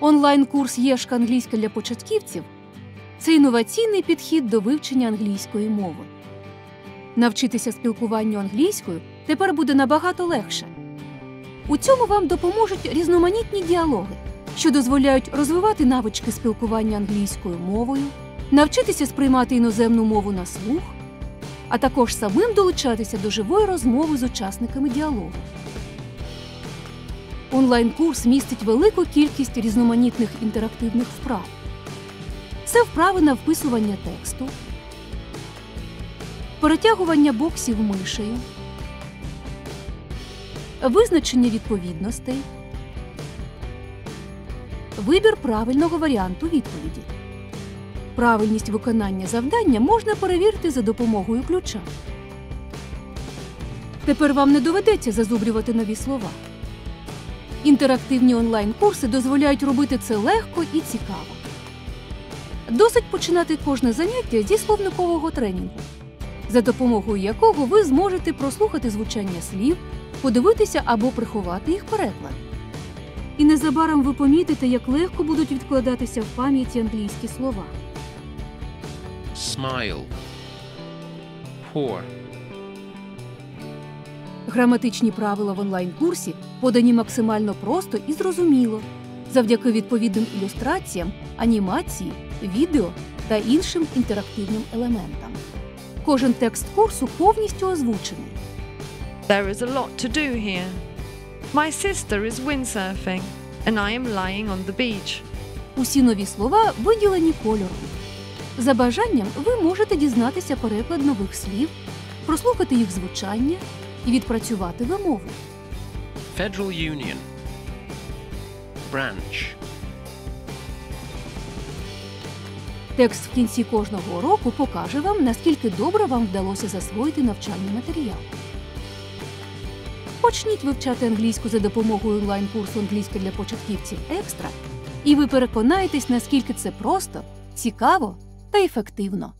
Онлайн-курс Єшка англійська для початківців це інноваційний підхід до вивчення англійської мови. Навчитися спілкуванню англійською тепер буде набагато легше. У цьому вам допоможуть різноманітні діалоги, що дозволяють розвивати навички спілкування англійською мовою, навчитися сприймати іноземну мову на слух, а також самим долучатися до живої розмови з учасниками діалогу. Онлайн-курс містить велику кількість різноманітних інтерактивних вправ. Це вправи на вписування тексту, перетягування боксів мишею, визначення відповідностей, вибір правильного варіанту відповіді. Правильність виконання завдання можна перевірити за допомогою ключа. Тепер вам не доведеться зазубрювати нові слова. Інтерактивні онлайн-курси дозволяють робити це легко і цікаво. Досить починати кожне заняття зі словникового тренінгу, за допомогою якого ви зможете прослухати звучання слів, подивитися або приховати їх переклад. І незабаром ви помітите, як легко будуть відкладатися в пам'яті англійські слова. smile, pour, Граматичні правила в онлайн-курсі подані максимально просто і зрозуміло, завдяки відповідним ілюстраціям, анімації, відео та іншим інтерактивним елементам. Кожен текст курсу повністю озвучений. There is a lot to do here. My sister is windsurfing, and I am lying on the beach. Усі нові слова виділені кольором. За бажанням ви можете дізнатися переклад нових слів, прослухати їх звучання і відпрацювати вимову. Federal Union, branch, Текст в кінці кожного уроку покаже вам, наскільки добре вам вдалося засвоїти навчальний матеріал. Почніть вивчати англійську за допомогою онлайн-курсу англійська для початківців екстра, і ви переконаєтесь, наскільки це просто, цікаво та ефективно.